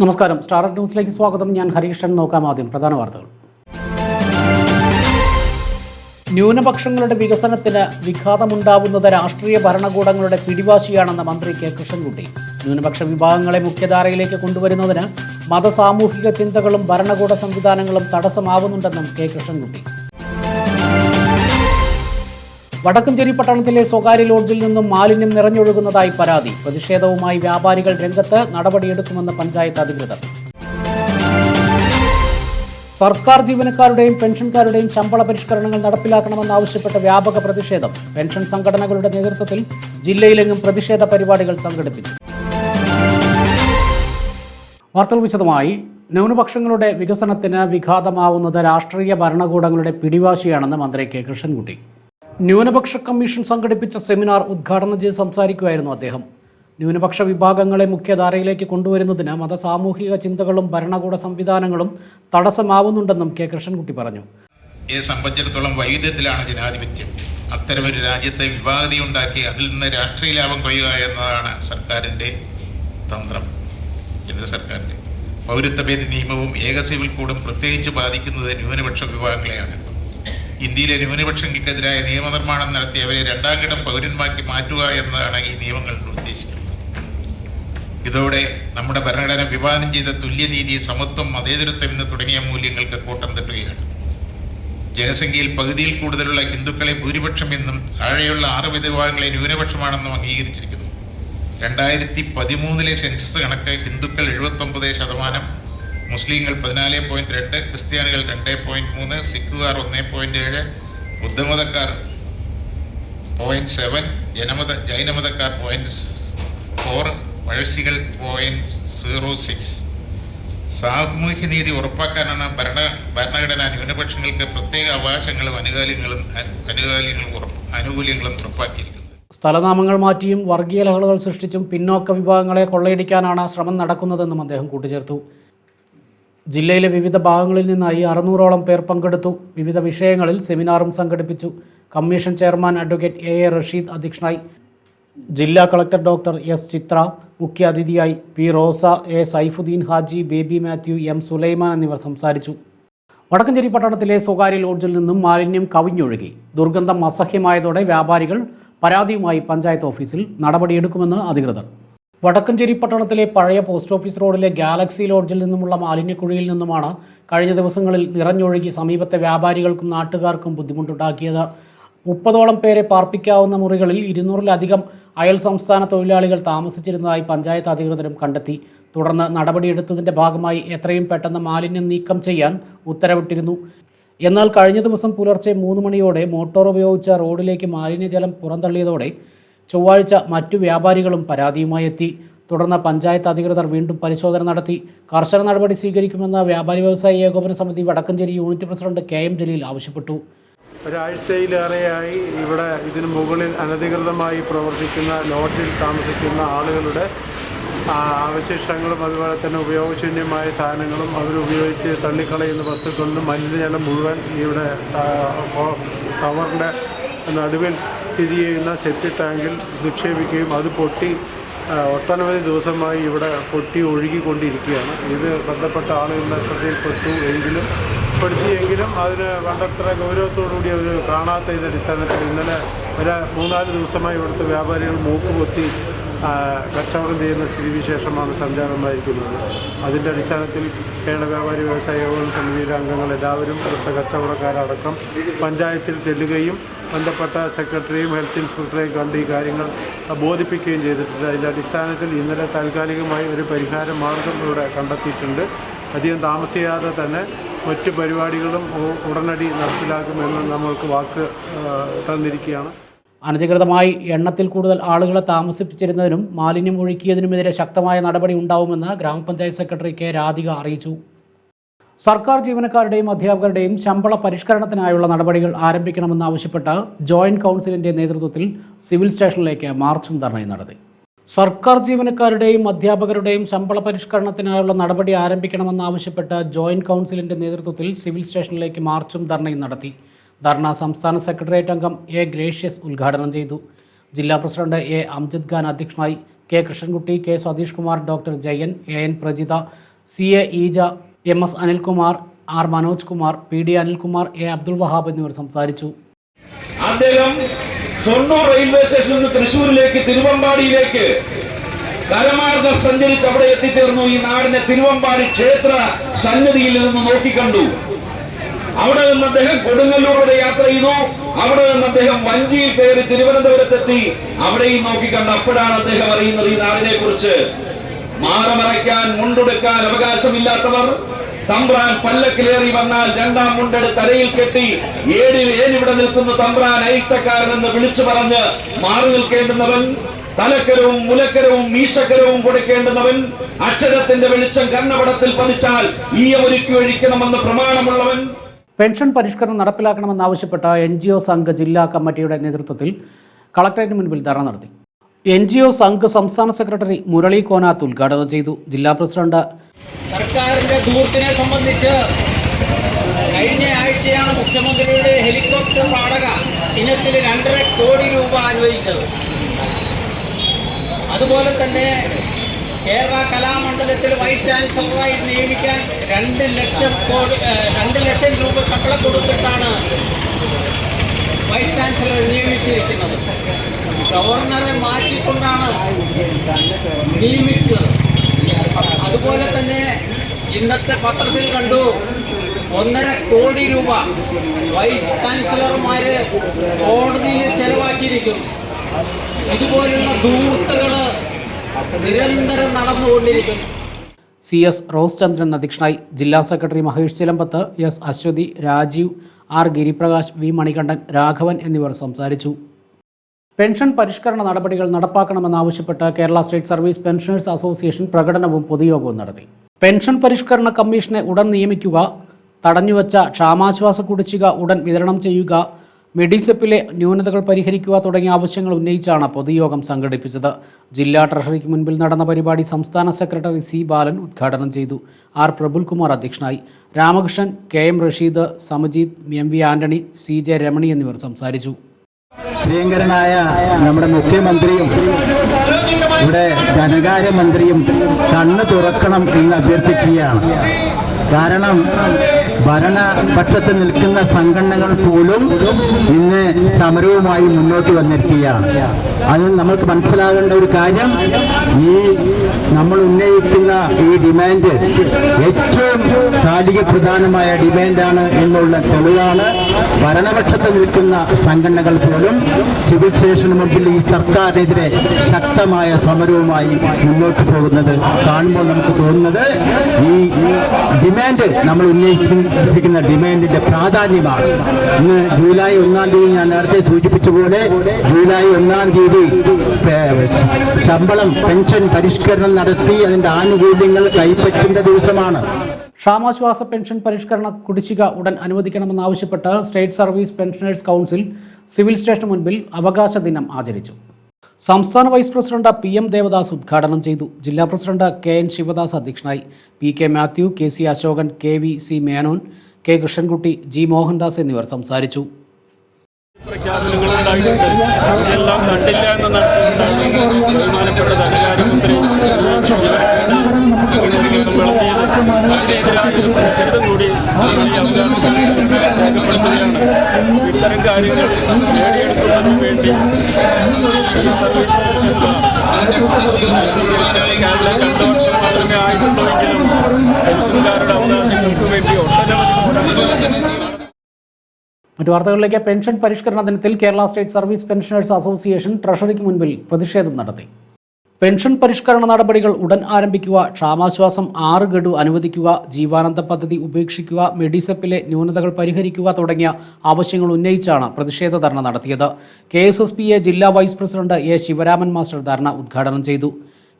നമസ്കാരം. സ്റ്റാർ ന്യൂസിലേക്ക് സ്വാഗതം. ഞാൻ ഹരീഷൻ നോക്കാം ആദ്യം പ്രധാന വാർത്തകൾ. ന്യൂനപക്ഷങ്ങളുടെ വികസനത്തിന് വിഘാതമുണ്ടാവുന്നത് രാഷ്ട്രീയ ഭരണകൂടങ്ങളുടെ പിടിവാശിയാണെന്ന് മന്ത്രി കെ. കൃഷ്ണൻകുട്ടി. ന്യൂനപക്ഷ വിഭാഗങ്ങളെ മുഖ്യധാരയിലേക്ക് കൊണ്ടുവരുന്നതിന് മതസാമൂഹിക ചിന്തകളും ഭരണകൂട സംവിധാനങ്ങളും തടസ്സമാവുന്നുണ്ടെന്നും കെ. കൃഷ്ണൻകുട്ടി. വടക്കഞ്ചേരി പട്ടണത്തിലെ സ്വകാര്യ ലോഡ്ജിൽ നിന്നും മാലിന്യം നിറഞ്ഞൊഴുകുന്നതായി പരാതി. പ്രതിഷേധവുമായി വ്യാപാരികൾ രംഗത്ത് നടപടിയെടുക്കുമെന്ന് പഞ്ചായത്ത് അധികൃതർ. സർക്കാർ ജീവനക്കാരുടെയും പെൻഷൻകാരുടെയും ശമ്പള പരിഷ്കരണങ്ങൾ നടപ്പിലാക്കണമെന്നാവശ്യപ്പെട്ട വ്യാപക പ്രതിഷേധം. പെൻഷൻ സംഘടനകളുടെ നേതൃത്വത്തിൽ ജില്ലയിലെങ്ങും പ്രതിഷേധ പരിപാടികൾ സംഘടിപ്പിച്ചു. വാർത്തകൾ വിശദമായി. ന്യൂനപക്ഷങ്ങളുടെ വികസനത്തിന് വിഘാതമാവുന്നത് രാഷ്ട്രീയ ഭരണകൂടങ്ങളുടെ പിടിവാശിയാണെന്ന് മന്ത്രി കെ കൃഷ്ണൻകുട്ടി. ന്യൂനപക്ഷ കമ്മീഷൻ സംഘടിപ്പിച്ച സെമിനാർ ഉദ്ഘാടനം ചെയ്ത് സംസാരിക്കുകയായിരുന്നു അദ്ദേഹം. ന്യൂനപക്ഷ വിഭാഗങ്ങളെ മുഖ്യധാരയിലേക്ക് കൊണ്ടുവരുന്നതിന് മതസാമൂഹിക ചിന്തകളും ഭരണകൂട സംവിധാനങ്ങളും തടസ്സമാവുന്നുണ്ടെന്നും കെ കൃഷ്ണൻകുട്ടി പറഞ്ഞു. യെ സംബന്ധിച്ചിടത്തോളം വൈവിധ്യത്തിലാണ് ജനാധിപത്യം. അത്തരമൊരു രാജ്യത്തെ വിവാദതയുണ്ടാക്കി അതിൽ നിന്ന് രാഷ്ട്രീയ ലാഭം കൊയ്യുക എന്നതാണ് സർക്കാരിന്റെ തന്ത്രം കേന്ദ്ര സർക്കാരിന്റെ. പൗരത്വഭേദ നിയമവും ഏക സിവിൽ കോഡും പ്രത്യേകിച്ച് ബാധിക്കുന്നത് ന്യൂനപക്ഷ വിഭാഗങ്ങളെയാണ്. ഇന്ത്യയിലെ ന്യൂനപക്ഷങ്ങൾക്കെതിരായ നിയമനിർമ്മാണം നടത്തി അവരെ രണ്ടാം ഘട്ടം പൗരന്മാക്കി മാറ്റുക എന്നതാണ് ഈ നിയമങ്ങൾ ഉദ്ദേശിക്കുന്നത്. ഇതോടെ നമ്മുടെ ഭരണഘടന വിവാദം ചെയ്ത തുല്യനീതി സമത്വം മതേതരത്വം എന്ന് തുടങ്ങിയ മൂല്യങ്ങൾക്ക് കൂട്ടം തട്ടുകയാണ്. ജനസംഖ്യയിൽ പകുതിയിൽ കൂടുതലുള്ള ഹിന്ദുക്കളെ ഭൂരിപക്ഷം എന്നും താഴെയുള്ള ആറ് വിഭാഗങ്ങളെ ന്യൂനപക്ഷമാണെന്നും അംഗീകരിച്ചിരിക്കുന്നു. രണ്ടായിരത്തി പതിമൂന്നിലെ സെൻസസ് കണക്ക് ഹിന്ദുക്കൾ എഴുപത്തൊമ്പത് ശതമാനം മുസ്ലിങ്ങൾ പതിനാല് പോയിന്റ് രണ്ട് ക്രിസ്ത്യാനികൾ രണ്ട് പോയിന്റ് മൂന്ന് സിഖുകാർ ഒന്ന് പോയിന്റ് ഏഴ് ബുദ്ധമതക്കാർ പോയിന്റ് സെവൻ ജനമത ജൈനമതക്കാർ പോയിന്റ് ഫോർ പഴശികൾ പോയിന്റ് സീറോ സിക്സ് സാമൂഹ്യ നീതി ഉറപ്പാക്കാനാണ് ഭരണ ഭരണഘടന ന്യൂനപക്ഷങ്ങൾക്ക് പ്രത്യേക അവകാശങ്ങളും അനുകൂല്യങ്ങളും അനുകൂല്യങ്ങളും ആനുകൂല്യങ്ങളും ഉറപ്പാക്കിയിരിക്കുന്നത്. സ്ഥലനാമങ്ങൾ മാറ്റിയും വർഗീയ ലഹളകൾ സൃഷ്ടിച്ചും പിന്നോക്ക വിഭാഗങ്ങളെ കൊള്ളയടിക്കാനാണ് ശ്രമം നടക്കുന്നതെന്നും അദ്ദേഹം കൂട്ടിച്ചേർത്തു. ജില്ലയിലെ വിവിധ ഭാഗങ്ങളിൽ നിന്നായി അറുന്നൂറോളം പേർ പങ്കെടുത്തു. വിവിധ വിഷയങ്ങളിൽ സെമിനാറും സംഘടിപ്പിച്ചു. Commission chairman advocate A A Rasheed അധ്യക്ഷനായി. ജില്ലാ കളക്ടർ ഡോക്ടർ എസ് ചിത്ര മുഖ്യാതിഥിയായി P Rosa A Saifuddin Haji Baby Mathew M Sulaiman എന്നിവർ സംസാരിച്ചു. വടക്കഞ്ചേരി പട്ടണത്തിലെ സ്വകാര്യ ലോഡ്ജിൽ നിന്നും മാലിന്യം കവിഞ്ഞൊഴുകി. ദുർഗന്ധം അസഹ്യമായതോടെ വ്യാപാരികൾ പരാതിയുമായി പഞ്ചായത്ത് ഓഫീസിൽ നടപടിയെടുക്കുമെന്ന് അധികൃതർ. വടക്കഞ്ചേരി പട്ടണത്തിലെ പഴയ പോസ്റ്റ് ഓഫീസ് റോഡിലെ ഗാലക്സി ലോഡ്ജിൽ നിന്നുമുള്ള മാലിന്യക്കുഴിയിൽ നിന്നുമാണ് കഴിഞ്ഞ ദിവസങ്ങളിൽ നിറഞ്ഞൊഴുകി സമീപത്തെ വ്യാപാരികൾക്കും നാട്ടുകാർക്കും ബുദ്ധിമുട്ടുണ്ടാക്കിയത്. മുപ്പതോളം പേരെ പാർപ്പിക്കാവുന്ന മുറികളിൽ ഇരുന്നൂറിലധികം അയൽ സംസ്ഥാന തൊഴിലാളികൾ താമസിച്ചിരുന്നതായി പഞ്ചായത്ത് അധികൃതരും കണ്ടെത്തി. തുടർന്ന് നടപടിയെടുത്തതിന്റെ ഭാഗമായി എത്രയും പെട്ടെന്ന് മാലിന്യം നീക്കം ചെയ്യാൻ ഉത്തരവിട്ടിരുന്നു. എന്നാൽ കഴിഞ്ഞ ദിവസം പുലർച്ചെ മൂന്ന് മണിയോടെ മോട്ടോർ ഉപയോഗിച്ച റോഡിലേക്ക് മാലിന്യജലം പുറന്തള്ളിയതോടെ ചൊവ്വാഴ്ച മറ്റു വ്യാപാരികളും പരാതിയുമായി എത്തി. തുടർന്ന് പഞ്ചായത്ത് അധികൃതർ വീണ്ടും പരിശോധന നടത്തി. കർശന നടപടി സ്വീകരിക്കുമെന്ന് വ്യാപാരി വ്യവസായി ഏകോപന സമിതി Vadakkanchery unit president K M Jaleel ആവശ്യപ്പെട്ടു. ഒരാഴ്ചയിലേറെയായി ഇവിടെ ഇതിനു മുകളിൽ അനധികൃതമായി പ്രവർത്തിക്കുന്ന ലോട്ടിൽ താമസിക്കുന്ന ആളുകളുടെ അവശിഷ്ടങ്ങളും അതുപോലെ തന്നെ ഉപയോഗശൂന്യമായ സാധനങ്ങളും അവരുപയോഗിച്ച് തള്ളിക്കളയുന്ന വസ്തുക്കളിലും മലിനജലം മുഴുവൻ ഇവിടെ ടവറിന്റെ നടുവിൽ സ്ഥിതി ചെയ്യുന്ന സെപ്റ്റി ടാങ്കിൽ നിക്ഷേപിക്കുകയും അത് പൊട്ടി ഒട്ടനവധി ദിവസമായി ഇവിടെ പൊട്ടി ഒഴുകിക്കൊണ്ടിരിക്കുകയാണ്. ഇത് ബന്ധപ്പെട്ട ആളുകളുടെ ശ്രദ്ധയിൽപ്പെട്ടു എങ്കിലും പെടുത്തിയെങ്കിലും അതിന് വേണ്ടത്ര ഗൗരവത്തോടുകൂടി അവർ കാണാത്ത ഇത് അടിസ്ഥാനത്തിൽ ഇന്നലെ ഒരു മൂന്നാൽ ദിവസമായി ഇവിടുത്തെ വ്യാപാരികൾ മൂക്കുപൊത്തി കച്ചവടം ചെയ്യുന്ന സ്ഥിതിവിശേഷമാണ് സഞ്ചാരമായിരിക്കുന്നത് അതിന്റെ അടിസ്ഥാനത്തിൽ കേരള വ്യാപാരി വ്യവസായ ഏകോപന സമിതിയിലെ അംഗങ്ങൾ എല്ലാവരും അടുത്ത കച്ചവടക്കാരടക്കം പഞ്ചായത്തിൽ ചെല്ലുകയും ബന്ധപ്പെട്ട സെക്രട്ടറിയും ഹെൽത്ത് ഇൻസ്പെക്ടറെയും കണ്ട് ഈ കാര്യങ്ങൾ ബോധിപ്പിക്കുകയും ചെയ്തിട്ടുണ്ട്. അതിന്റെ അടിസ്ഥാനത്തിൽ ഇന്നലെ താൽക്കാലികമായി ഒരു പരിഹാര മാർഗം ഇവിടെ കണ്ടെത്തിയിട്ടുണ്ട്. അധികം താമസിയാതെ തന്നെ മറ്റ് പരിപാടികളും ഉടനടി നടപ്പിലാക്കുമെന്ന് നമ്മൾക്ക് വാക്ക് തന്നിരിക്കുകയാണ്. അനധികൃതമായി എണ്ണത്തിൽ കൂടുതൽ ആളുകളെ താമസിപ്പിച്ചിരുന്നതിനും മാലിന്യം ഒഴുക്കിയതിനുമെതിരെ ശക്തമായ നടപടി ഉണ്ടാവുമെന്ന് ഗ്രാമപഞ്ചായത്ത് സെക്രട്ടറി കെ രാധിക അറിയിച്ചു. സർക്കാർ ജീവനക്കാരുടെയും അധ്യാപകരുടെയും ശമ്പള പരിഷ്കരണത്തിനായുള്ള നടപടികൾ ആരംഭിക്കണമെന്നാവശ്യപ്പെട്ട് ജോയിന്റ് കൗൺസിലിന്റെ നേതൃത്വത്തിൽ സിവിൽ സ്റ്റേഷനിലേക്ക് മാർച്ചും ധർണയും നടത്തി. സർക്കാർ ജീവനക്കാരുടെയും അധ്യാപകരുടെയും ശമ്പള പരിഷ്കരണത്തിനായുള്ള നടപടി ആരംഭിക്കണമെന്നാവശ്യപ്പെട്ട് ജോയിന്റ് കൗൺസിലിന്റെ നേതൃത്വത്തിൽ സിവിൽ സ്റ്റേഷനിലേക്ക് മാർച്ചും ധർണയും നടത്തി. ധർണ സംസ്ഥാന സെക്രട്ടേറിയറ്റ് അംഗം എ ഗ്രേഷ്യസ് ഉദ്ഘാടനം ചെയ്തു. ജില്ലാ പ്രസിഡന്റ് എ അംജിദ് ഖാൻ അധ്യക്ഷനായി K Krishnankutty K Satheesh Kumar doctor Jayan A N Prajitha C A Eeja M S Anilkumar R Manoj Kumar P D Anilkumar A Abdul Wahab എന്നിവർ സംസാരിച്ചു. അദ്ദേഹം ഷൊർണൂർ റെയിൽവേ സ്റ്റേഷനിൽ നിന്ന് തൃശ്ശൂരിലേക്ക് തിരുവമ്പാടിയിലേക്ക് കരമാർഗം സഞ്ചരിച്ച് അവിടെ എത്തിച്ചേർന്നു. ഈ നാടിനെ തിരുവമ്പാടി ക്ഷേത്ര സന്നിധിയിൽ നിന്ന് നോക്കിക്കണ്ടു. അവിടെ നിന്ന് അദ്ദേഹം കൊടുങ്ങല്ലൂർ യാത്ര ചെയ്തു. അവിടെ നിന്ന് അദ്ദേഹം വഞ്ചിയിൽ കയറി തിരുവനന്തപുരത്തെത്തി. അവിടെയും നോക്കിക്കണ്ട അപ്പോഴാണ് അദ്ദേഹം അറിയുന്നത് ഈ നാടിനെ കുറിച്ച്. മാറമറയ്ക്കാൻ മുണ്ടെടുക്കാൻ അവകാശമില്ലാത്തവർ. തമ്പ്രാൻ പല്ലക്കിലേറി വന്നാൽ രണ്ടാം മുണ്ടെട് തലയിൽ കെട്ടി ഏഴ് ഏഴിവിടെ നിൽക്കുന്ന തമ്പ്രാൻ അയിത്തക്കാരനെന്ന് വിളിച്ചു പറഞ്ഞ് മാറി നിൽക്കേണ്ടുന്നവൻ. തലക്കരവും മുലക്കരവും മീശക്കരവും കൊടുക്കേണ്ടുന്നവൻ. അക്ഷരത്തിന്റെ വെളിച്ചം കർണപടത്തിൽ പതിച്ചാൽ ഈയ ഒരുക്കി ഒഴിക്കണമെന്ന് പ്രമാണമുള്ളവൻ. പെൻഷൻ പരിഷ്കരണം നടപ്പിലാക്കണമെന്നാവശ്യപ്പെട്ട എൻ ജി ഒ സംഘ് ജില്ലാ കമ്മിറ്റിയുടെ നേതൃത്വത്തിൽ കളക്ടറേറ്റിന് മുൻപിൽ ധർണ നടത്തി. എൻ ജി ഒ സംഘ് സംസ്ഥാന സെക്രട്ടറി മുരളി കോനാത്ത് ഉദ്ഘാടനം ചെയ്തു. ജില്ലാ പ്രസിഡന്റ് സർക്കാരിന്റെ ദൂരത്തിനെ സംബന്ധിച്ച് കഴിഞ്ഞ ആഴ്ചയാണ് മുഖ്യമന്ത്രിയുടെ ഹെലികോപ്റ്റർ വാടക ഇനത്തിൽ രണ്ടര കോടി രൂപ അനുവദിച്ചത് അതുപോലെ തന്നെ കേരള കലാമണ്ഡലത്തിൽ വൈസ് ചാൻസലറായി നിയമിക്കാൻ രണ്ട് ലക്ഷം കോടി രണ്ട് ലക്ഷം രൂപ ശമ്പളം കൊടുത്തിട്ടാണ് വൈസ് ചാൻസലർ നിയമിച്ചിരിക്കുന്നത്. ഗവർണറെ മാറ്റിക്കൊണ്ടാണ് നിയമിച്ചത്. അതുപോലെ തന്നെ ഇന്നത്തെ പത്രത്തിൽ കണ്ടു ഒന്നര കോടി രൂപ വൈസ് ചാൻസലർമാര് കോടതിയിൽ ചെലവാക്കിയിരിക്കുന്നു. ഇതുപോലുള്ള ദൂർത്തുകൾ നിരന്തരം നടന്നുകൊണ്ടിരിക്കുന്നു. സി എസ് റോസ് ചന്ദ്രൻ അധ്യക്ഷനായി ജില്ലാ secretary Mahesh Chilampath S Aswathy Rajeev R Giriprakash V Manikandan Raghavan എന്നിവർ സംസാരിച്ചു. പെൻഷൻ പരിഷ്കരണ നടപടികൾ നടപ്പാക്കണമെന്നാവശ്യപ്പെട്ട് Kerala state service pensioners association പ്രകടനവും പൊതുയോഗവും നടത്തി. പെൻഷൻ പരിഷ്കരണ കമ്മീഷനെ ഉടൻ നിയമിക്കുക തടഞ്ഞുവച്ച ക്ഷാമാശ്വാസ കുടിശ്ശിക ഉടൻ വിതരണം ചെയ്യുക മെഡിസെപ്പിലെ ന്യൂനതകൾ പരിഹരിക്കുക തുടങ്ങിയ ആവശ്യങ്ങൾ ഉന്നയിച്ചാണ് പൊതുയോഗം സംഘടിപ്പിച്ചത്. ജില്ലാ ട്രഷറിക്ക് മുൻപിൽ നടന്ന പരിപാടി സംസ്ഥാന സെക്രട്ടറി സി ബാലൻ ഉദ്ഘാടനം ചെയ്തു. ആർ പ്രബുൽകുമാർ അധ്യക്ഷനായി. Ramakrishnan K M Rasheed Samajeeth M V Antony C J Ramani എന്നിവർ സംസാരിച്ചു. പ്രിയങ്കരനായ നമ്മുടെ മുഖ്യമന്ത്രിയും ഇവിടെ ധനകാര്യമന്ത്രിയും കണ്ണു തുറക്കണം എന്ന് അഭ്യർത്ഥിക്കുകയാണ്. കാരണം ഭരണപക്ഷത്ത് നിൽക്കുന്ന സംഘടനകൾ പോലും ഇന്ന് സമരവുമായി മുന്നോട്ട് വന്നിരിക്കുകയാണ്. അത് നമ്മൾക്ക് മനസ്സിലാകേണ്ട ഒരു കാര്യം ഈ നമ്മൾ ഉന്നയിക്കുന്ന ഈ ഡിമാൻഡ് ഏറ്റവും കാലിക പ്രധാനമായ ഡിമാൻഡാണ് എന്നുള്ള തെളിവാണ് ഭരണപക്ഷത്ത് നിൽക്കുന്ന സംഘടനകൾ പോലും സിവിൽ സ്റ്റേഷന് മുമ്പിൽ ഈ സർക്കാരിനെതിരെ ശക്തമായ സമരവുമായി മുന്നോട്ട് പോകുന്നത് കാണുമ്പോൾ നമുക്ക് തോന്നുന്നത് ഈ ഡിമാൻഡ് നമ്മൾ ഉന്നയിക്കുന്ന ഡിമാൻഡിന്റെ പ്രാധാന്യമാണ്. ഇന്ന് ജൂലൈ ഒന്നാം തീയതി ഞാൻ നേരത്തെ സൂചിപ്പിച്ച പോലെ ജൂലൈ ഒന്നാം തീയതി ശമ്പളം പെൻഷൻ പരിഷ്കരണം നടത്തി അതിന്റെ ആനുകൂല്യങ്ങൾ കൈപ്പറ്റേണ്ട ദിവസമാണ്. ക്ഷാമാശ്വാസ പെൻഷൻ പരിഷ്കരണ കുടിശ്ശിക ഉടൻ അനുവദിക്കണമെന്നാവശ്യപ്പെട്ട് state service pensioners council civil സ്റ്റേഷന് മുൻപിൽ അവകാശ ദിനം ആചരിച്ചു. സംസ്ഥാന vice president P M Devadas ഉദ്ഘാടനം ചെയ്തു. ജില്ലാ പ്രസിഡന്റ് കെ എൻ ശിവദാസ് അധ്യക്ഷനായി. P K Mathew K C Asokan K V C Menon K Krishnankutty G Mohandas എന്നിവർ സംസാരിച്ചു. പ്രഖ്യാപനങ്ങൾ ഇതെല്ലാം കണ്ടില്ല എന്ന നടത്തിക്കൊണ്ടാണ് ബഹുമാനപ്പെട്ട ധനകാര്യമന്ത്രി സെക്രട്ടറി സമ്മേളനത്തിൽ അതിനെതിരായ ഒരു പ്രതിഷേധം കൂടി രേഖപ്പെടുത്തുകയാണ് ഇത്തരം കാര്യങ്ങൾ നേടിയെടുക്കുന്നതിന് വേണ്ടി സർവീസ് കേരളം രണ്ട് വർഷം മാത്രമേ ആയിട്ടുള്ളൂ എങ്കിലും പെൻഷൻകാരുടെ അവകാശങ്ങൾക്ക് വേണ്ടി ഒട്ടനവധി പോരാട്ടങ്ങൾ മറ്റു വാർത്തകളിലേക്ക് പെൻഷൻ പരിഷ്കരണ ദിനത്തിൽ Kerala state service pensioners association ട്രഷറിക്ക് മുൻപിൽ പ്രതിഷേധം നടത്തി. പെൻഷൻ പരിഷ്കരണ നടപടികൾ ഉടൻ ആരംഭിക്കുക ക്ഷാമാശ്വാസം ആറ് ഗഡു അനുവദിക്കുക ജീവാനന്ദ പദ്ധതി ഉപേക്ഷിക്കുക മെഡിസപ്പിലെ ന്യൂനതകൾ പരിഹരിക്കുക തുടങ്ങിയ ആവശ്യങ്ങൾ ഉന്നയിച്ചാണ് പ്രതിഷേധ ധർണ നടത്തിയത്. K S S P A ജില്ലാ vice president A Sivaraman master dharna ഉദ്ഘാടനം ചെയ്തു.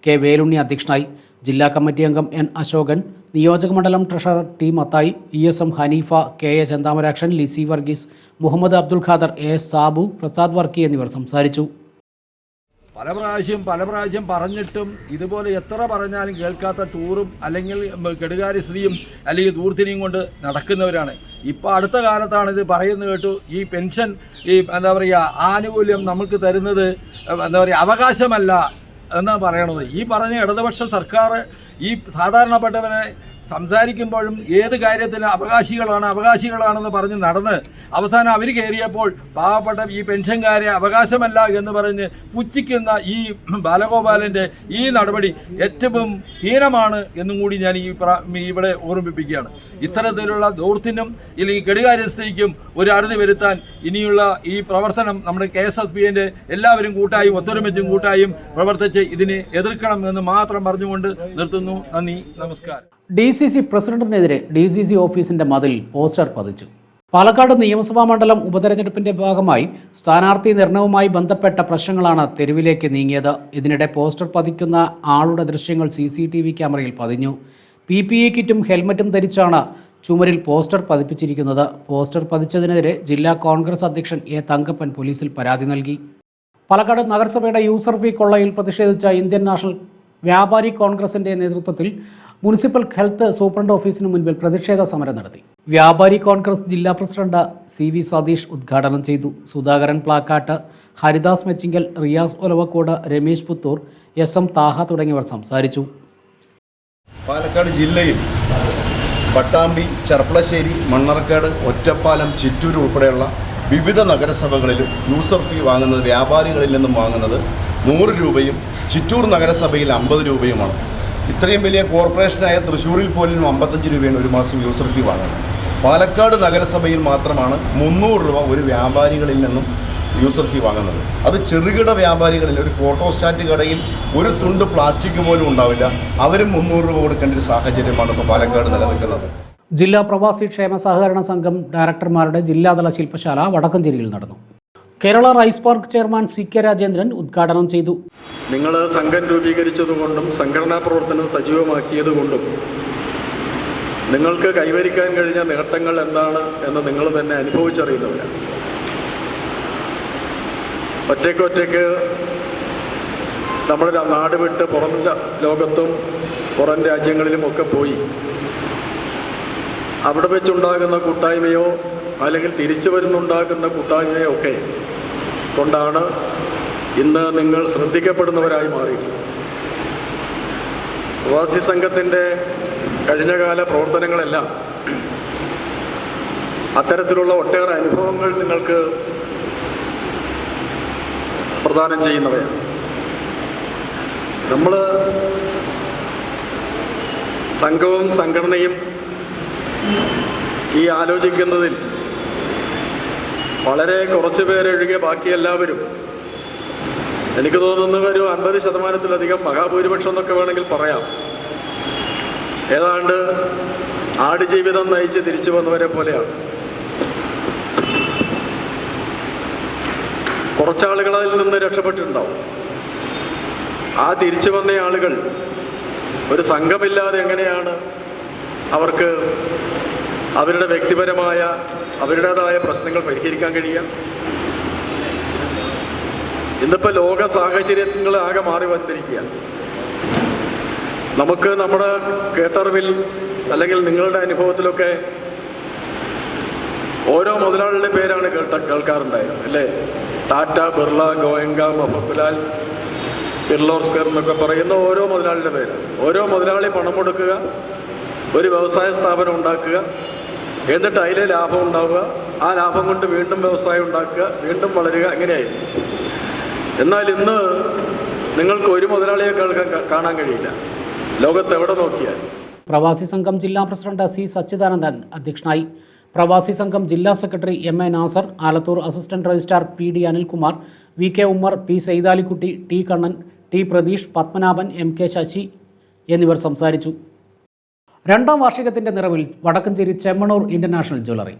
കെ വേലുണ്ണി അധ്യക്ഷനായി ജില്ലാ കമ്മിറ്റി അംഗം എൻ അശോകൻ നിയോജക മണ്ഡലം treasurer T Mathai E S M Haneefa K A Chanthamarakshan Lissy Varghese Muhammad Abdul Khader A Sabu Prasad Varkey എന്നിവർ സംസാരിച്ചു. പല പ്രാവശ്യം പല പ്രാവശ്യം പറഞ്ഞിട്ടും ഇതുപോലെ എത്ര പറഞ്ഞാലും കേൾക്കാത്ത ടൂറും അല്ലെങ്കിൽ കെടുകാരി സ്ത്രീയും അല്ലെങ്കിൽ ദൂർത്തിനെയും കൊണ്ട് നടക്കുന്നവരാണ്. ഇപ്പോൾ അടുത്ത കാലത്താണ് ഇത് പറയുന്നത് കേട്ടു ഈ പെൻഷൻ ഈ എന്താ പറയുക ആനുകൂല്യം നമുക്ക് തരുന്നത് എന്താ പറയുക അവകാശമല്ല എന്നാണ് പറയണത്. ഈ പറഞ്ഞ ഇടതുപക്ഷ സർക്കാർ ഈ സാധാരണപ്പെട്ടവരെ സംസാരിക്കുമ്പോഴും ഏത് കാര്യത്തിന് അവകാശികളാണ് അവകാശികളാണെന്ന് പറഞ്ഞ് നടന്ന് അവസാനം അവർ കയറിയപ്പോൾ പാവപ്പെട്ട ഈ പെൻഷൻകാരെ അവകാശമല്ല എന്ന് പറഞ്ഞ് പുച്ഛിക്കുന്ന ഈ ബാലഗോപാലന്റെ ഈ നടപടി ഏറ്റവും ഹീനമാണ് എന്നും കൂടി ഞാൻ ഈ ഇവിടെ ഓർമ്മിപ്പിക്കുകയാണ്. ഇത്തരത്തിലുള്ള ദൗർത്തിനും ഇല്ലെങ്കിൽ കെടുകാര്യസ്ഥയ്ക്കും ഒരു അറുതി വരുത്താൻ ഇനിയുള്ള ഈ പ്രവർത്തനം നമ്മുടെ കെ എസ് എസ് ബി എന്റെ എല്ലാവരും കൂട്ടായും ഒത്തൊരുമിച്ചും കൂട്ടായും പ്രവർത്തിച്ച് ഇതിനെ എതിർക്കണം എന്ന് മാത്രം പറഞ്ഞുകൊണ്ട് നിർത്തുന്നു. നന്ദി നമസ്കാരം. ഡി സി സി പ്രസിഡന്റിനെതിരെ ഡി സി സി ഓഫീസിന്റെ മതിൽ പോസ്റ്റർ പതിച്ചു. പാലക്കാട് നിയമസഭാ മണ്ഡലം ഉപതെരഞ്ഞെടുപ്പിന്റെ ഭാഗമായി സ്ഥാനാർത്ഥി നിർണയവുമായി ബന്ധപ്പെട്ട പ്രശ്നങ്ങളാണ് തെരുവിലേക്ക് നീങ്ങിയത്. ഇതിനിടെ പോസ്റ്റർ പതിക്കുന്ന ആളുടെ ദൃശ്യങ്ങൾ സി സി ടി വി ക്യാമറയിൽ പതിഞ്ഞു. പി പി ഇ കിറ്റും ഹെൽമറ്റും ധരിച്ചാണ് ചുമരിൽ പോസ്റ്റർ പതിപ്പിച്ചിരിക്കുന്നത്. പോസ്റ്റർ പതിച്ചതിനെതിരെ ജില്ലാ കോൺഗ്രസ് അധ്യക്ഷൻ എ തങ്കപ്പൻ പോലീസിൽ പരാതി നൽകി. പാലക്കാട് നഗരസഭയുടെ യൂസർ ഫീ കൊള്ളയിൽ പ്രതിഷേധിച്ച ഇന്ത്യൻ നാഷണൽ വ്യാപാരി കോൺഗ്രസിന്റെ നേതൃത്വത്തിൽ മുനിസിപ്പൽ ഹെൽത്ത് സൂപ്രണ്ട് ഓഫീസിന് മുൻപിൽ പ്രതിഷേധ സമരം നടത്തി. വ്യാപാരി കോൺഗ്രസ് ജില്ലാ പ്രസിഡന്റ് സി വി സതീഷ് ഉദ്ഘാടനം ചെയ്തു. സുധാകരൻ പ്ലാക്കാട്ട് ഹരിദാസ് മെച്ചിങ്കൽ റിയാസ് ഒലവക്കോട് രമേശ് പുത്തൂർ എസ് എം താഹ തുടങ്ങിയവർ സംസാരിച്ചു. പാലക്കാട് ജില്ലയിൽ പട്ടാമ്പി ചെർപ്പളശ്ശേരി മണ്ണർക്കാട് ഒറ്റപ്പാലം ചിറ്റൂർ ഉൾപ്പെടെയുള്ള വിവിധ നഗരസഭകളിലും യൂസർ ഫീ വാങ്ങുന്നത് വ്യാപാരികളിൽ നിന്നും വാങ്ങുന്നത് നൂറ് രൂപയും ചിറ്റൂർ നഗരസഭയിൽ അമ്പത് രൂപയുമാണ്. ഇത്രയും വലിയ കോർപ്പറേഷനായ തൃശ്ശൂരിൽ പോലും അമ്പത്തഞ്ച് രൂപയാണ് ഒരു മാസം യൂസർ ഫീ വാങ്ങുന്നത്. പാലക്കാട് നഗരസഭയിൽ മാത്രമാണ് മുന്നൂറ് രൂപ ഒരു വ്യാപാരികളിൽ നിന്നും യൂസർ ഫീ വാങ്ങുന്നത്. അത് ചെറുകിട വ്യാപാരികളിൽ ഒരു ഫോട്ടോസ്റ്റാറ്റ് കടയിൽ ഒരു തുണ്ട് പ്ലാസ്റ്റിക് പോലും ഉണ്ടാവില്ല. അവരും മുന്നൂറ് രൂപ കൊടുക്കേണ്ട ഒരു സാഹചര്യമാണ് ഇപ്പോൾ പാലക്കാട് നിലനിൽക്കുന്നത്. ജില്ലാ പ്രവാസി ക്ഷേമ സഹകരണ സംഘം ഡയറക്ടർമാരുടെ ജില്ലാതല ശില്പശാല വടക്കഞ്ചേരിയിൽ നടന്നു. Kerala rice park chairman C K Rajendran ഉദ്ഘാടനം ചെയ്തു. നിങ്ങൾ സംഘം രൂപീകരിച്ചതുകൊണ്ടും സംഘടനാ പ്രവർത്തനം സജീവമാക്കിയതുകൊണ്ടും നിങ്ങൾക്ക് കൈവരിക്കാൻ കഴിഞ്ഞ നേട്ടങ്ങൾ എന്താണ് എന്ന് നിങ്ങൾ തന്നെ അനുഭവിച്ചറിയുന്നവരാണ് ഒറ്റയ്ക്കൊറ്റയ്ക്ക് ഒറ്റയ്ക്ക് നമ്മുടെ നാട് വിട്ട് പുറം ലോകത്തും പുറം രാജ്യങ്ങളിലും ഒക്കെ പോയി അവിടെ വെച്ചുണ്ടാകുന്ന കൂട്ടായ്മയോ അല്ലെങ്കിൽ തിരിച്ചു വരുന്നുണ്ടാകുന്ന കൂട്ടായ്മയൊക്കെ കൊണ്ടാണ് ഇന്ന് നിങ്ങൾ ശ്രദ്ധിക്കപ്പെടുന്നവരായി മാറി. പ്രവാസി സംഘത്തിന്റെ കഴിഞ്ഞകാല പ്രവർത്തനങ്ങളെല്ലാം അത്തരത്തിലുള്ള ഒട്ടേറെ അനുഭവങ്ങൾ നിങ്ങൾക്ക് പ്രദാനം ചെയ്യുന്നവയാണ്. നമ്മൾ സംഘവും സംഘടനയും ഈ ആലോചിക്കുന്നതിൽ വളരെ കുറച്ച് പേരൊഴികെ ബാക്കി എല്ലാവരും. എനിക്ക് തോന്നുന്നു ഒരു അൻപത് ശതമാനത്തിലധികം മഹാഭൂരിപക്ഷം എന്നൊക്കെ വേണമെങ്കിൽ പറയാം. ഏതാണ്ട് ആടുജീവിതം നയിച്ച് തിരിച്ചു വന്നവരെ പോലെയാണ്. കുറച്ചാളുകളിൽ നിന്ന് രക്ഷപ്പെട്ടിട്ടുണ്ടാവും. ആ തിരിച്ചു വന്ന ആളുകൾ ഒരു സംഘമില്ലാതെ എങ്ങനെയാണ് അവർക്ക് അവരുടെ വ്യക്തിപരമായ അവരുടേതായ പ്രശ്നങ്ങൾ പരിഹരിക്കാൻ കഴിയുക. ഇന്നിപ്പോൾ ലോക സാഹചര്യങ്ങൾ ആകെ മാറി വന്നിരിക്കുക. നമുക്ക് നമ്മുടെ കേട്ടറിവിൽ അല്ലെങ്കിൽ നിങ്ങളുടെ അനുഭവത്തിലൊക്കെ ഓരോ മുതലാളിയുടെ പേരാണ് കേട്ട കേൾക്കാറുണ്ടായത് അല്ലേ? ടാറ്റ ബിർള ഗോയങ്ക മൊഹത്തുലാൽ ബിർലോർ സ്ക്വയർ എന്നൊക്കെ പറയുന്ന ഓരോ മുതലാളിയുടെ പേര് ഓരോ മുതലാളി പണം കൊടുക്കുക ഒരു വ്യവസായ സ്ഥാപനം ഉണ്ടാക്കുക എന്നിട്ട് അതിലെ ലാഭം ഉണ്ടാവുക. ആ ലാഭം കൊണ്ട് വീണ്ടും വ്യവസായം ഉണ്ടാക്കുക. വീണ്ടും വളരുക. അങ്ങനെയായിരുന്നു. എന്നാൽ ഇന്ന് നിങ്ങൾക്ക് ഒരു മുതലാളിയെ കേൾക്കാൻ കാണാൻ കഴിയില്ല. ലോകത്ത് എവിടെ നോക്കിയാൽ പ്രവാസി സംഘം ജില്ലാ പ്രസിഡന്റ് സി സച്ചിദാനന്ദൻ അധ്യക്ഷനായി. പ്രവാസി സംഘം ജില്ലാ secretary M A Nasar Alathur assistant registrar P D Anilkumar V K Ummer P Saithalikutty T Kannan T Pratheesh Padmanabhan M K Sasi എന്നിവർ സംസാരിച്ചു. രണ്ടാം വാർഷികത്തിന്റെ നിറവിൽ Vadakkanchery Chemmanur international jewellery.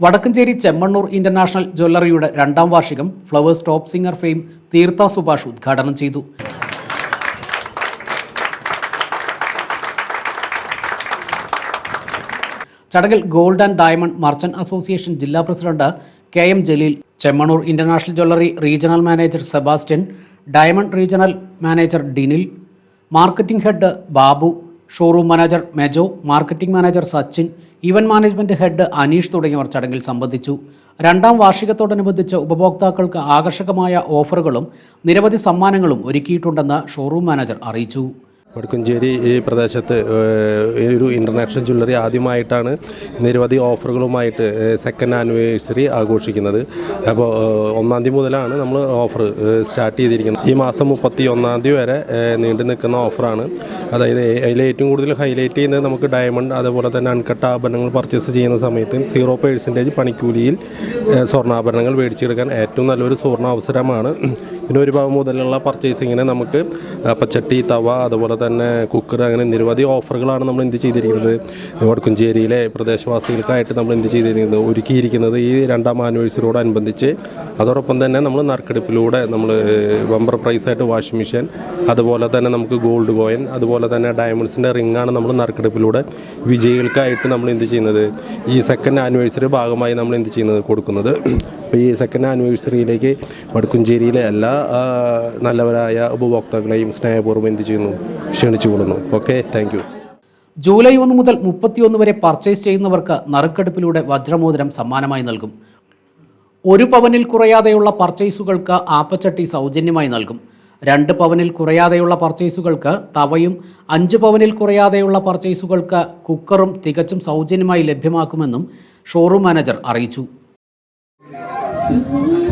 Vadakkanchery Chemmannur international ജ്വല്ലറിയുടെ രണ്ടാം വാർഷികം flowers top singer fame Theertha Subhash ഉദ്ഘാടനം ചെയ്തു. ചടങ്ങിൽ gold and diamond merchant association ജില്ലാ president K M Jaleel Chemmanur international jewellery regional manager Sebastian diamond regional manager Dinil marketing head Babu showroom manager Mejo marketing manager Sachin event management head Aneesh തുടങ്ങിയവർ ചടങ്ങിൽ സംബന്ധിച്ചു. രണ്ടാം വാർഷികത്തോടനുബന്ധിച്ച് ഉപഭോക്താക്കൾക്ക് ആകർഷകമായ ഓഫറുകളും നിരവധി സമ്മാനങ്ങളും ഒരുക്കിയിട്ടുണ്ടെന്ന് ഷോറൂം മാനേജർ അറിയിച്ചു. വടക്കുംചേരി ഈ പ്രദേശത്ത് ഒരു ഇന്റർനാഷണൽ ജ്വല്ലറി ആദ്യമായിട്ടാണ് നിരവധി ഓഫറുകളുമായിട്ട് സെക്കൻഡ് ആനിവേഴ്സറി ആഘോഷിക്കുന്നത്. അപ്പോൾ ഒന്നാം തീയതി മുതലാണ് നമ്മൾ ഓഫർ സ്റ്റാർട്ട് ചെയ്തിരിക്കുന്നത്. ഈ മാസം മുപ്പത്തി ഒന്നാം തീയതി വരെ നീണ്ടു നിൽക്കുന്ന ഓഫറാണ്. അതായത് അതിൽ ഏറ്റവും കൂടുതൽ ഹൈലൈറ്റ് ചെയ്യുന്നത് നമുക്ക് ഡയമണ്ട് അതുപോലെ തന്നെ അൺകട്ട ആഭരണങ്ങൾ പർച്ചേസ് ചെയ്യുന്ന സമയത്ത് സീറോ പേഴ്സന്റേജ് പണിക്കൂലിയിൽ സ്വർണാഭരണങ്ങൾ മേടിച്ചെടുക്കാൻ ഏറ്റവും നല്ലൊരു സുവർണ അവസരമാണ്. പിന്നെ ഒരു ഭാഗം മുതലുള്ള പർച്ചേസിങ്ങിന് നമുക്ക് പച്ചട്ടി തവ അതുപോലെ തന്നെ കുക്കർ അങ്ങനെ നിരവധി ഓഫറുകളാണ് നമ്മൾ എന്ത് ചെയ്തിരിക്കുന്നത്. വടക്കുംചേരിയിലെ പ്രദേശവാസികൾക്കായിട്ട് നമ്മൾ എന്ത് ചെയ്തിരിക്കുന്നത്? ഒരുക്കിയിരിക്കുന്നത് ഈ രണ്ടാം ആനിവേഴ്സറിയോടനുബന്ധിച്ച് അതോടൊപ്പം തന്നെ നമ്മൾ നറുക്കെടുപ്പിലൂടെ നമ്മൾ ബമ്പർ പ്രൈസായിട്ട് വാഷിംഗ് മെഷീൻ അതുപോലെ തന്നെ നമുക്ക് ഗോൾഡ് കോയിൻ അതുപോലെ തന്നെ ഡയമണ്ട്സിന്റെ റിങ്ങാണ് നമ്മൾ നറുക്കെടുപ്പിലൂടെ വിജയികൾക്കായിട്ട് നമ്മൾ എന്ത് ചെയ്യുന്നത്? ഈ സെക്കൻഡ് ആനിവേഴ്സറി ഭാഗമായി നമ്മൾ എന്ത് ചെയ്യുന്നത്? കൊടുക്കുന്നത്. അപ്പോൾ ഈ സെക്കൻഡ് ആനിവേഴ്സറിയിലേക്ക് വടക്കുംചേരിയിലെ എല്ലാ നല്ലവരായ ഉപഭോക്താക്കളെയും സ്നേഹപൂർവം എന്ത് ചെയ്യുന്നു? ക്ഷണിച്ചു കൊള്ളുന്നു ഓക്കെ താങ്ക് ജൂലൈ ഒന്ന് മുതൽ മുപ്പത്തിയൊന്ന് വരെ പർച്ചേസ് ചെയ്യുന്നവർക്ക് നറുക്കെടുപ്പിലൂടെ വജ്രമോതിരം സമ്മാനമായി നൽകും. ഒരു പവനിൽ കുറയാതെയുള്ള പർച്ചേസുകൾക്ക് ആപ്പച്ചട്ടി സൗജന്യമായി നൽകും. രണ്ട് പവനിൽ കുറയാതെയുള്ള പർച്ചേസുകൾക്ക് തവയും അഞ്ച് പവനിൽ കുറയാതെയുള്ള പർച്ചേസുകൾക്ക് കുക്കറും തികച്ചും സൗജന്യമായി ലഭ്യമാക്കുമെന്നും ഷോറൂം മാനേജർ അറിയിച്ചു. 嗯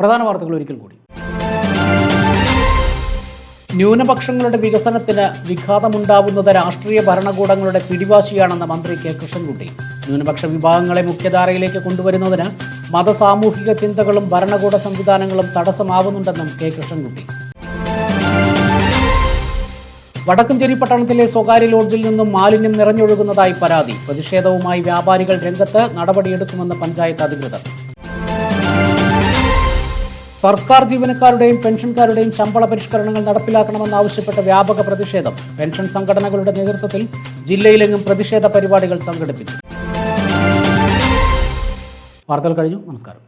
പ്രധാന വാർത്തകൾ ഒരിക്കൽ കൂടി. ന്യൂനപക്ഷങ്ങളുടെ വികസനത്തിന് വിഘാതമുണ്ടാവുന്നത് രാഷ്ട്രീയ ഭരണകൂടങ്ങളുടെ പിടിവാശിയാണെന്ന് മന്ത്രി കെ. കൃഷ്ണൻകുട്ടി. ന്യൂനപക്ഷ വിഭാഗങ്ങളെ മുഖ്യധാരയിലേക്ക് കൊണ്ടുവരുന്നതിന് മതസാമൂഹിക ചിന്തകളും ഭരണകൂട സംവിധാനങ്ങളും തടസ്സമാവുന്നുണ്ടെന്നും കെ. കൃഷ്ണൻകുട്ടി. വടക്കഞ്ചേരി പട്ടണത്തിലെ സ്വകാര്യ ലോഡ്ജിൽ നിന്നും മാലിന്യം നിറഞ്ഞൊഴുകുന്നതായി പരാതി. പ്രതിഷേധവുമായി വ്യാപാരികൾ രംഗത്ത് നടപടിയെടുക്കുമെന്ന് പഞ്ചായത്ത് അധികൃതർ. സർക്കാർ ജീവനക്കാരുടെയും പെൻഷൻകാരുടെയും ശമ്പള പരിഷ്കരണങ്ങൾ നടപ്പിലാക്കണമെന്നാവശ്യപ്പെട്ട വ്യാപക പ്രതിഷേധം. പെൻഷൻ സംഘടനകളുടെ നേതൃത്വത്തിൽ ജില്ലയിലെങ്ങും പ്രതിഷേധ പരിപാടികൾ സംഘടിപ്പിച്ചു. വാർത്തകൾ കഴിഞ്ഞു. നമസ്കാരം.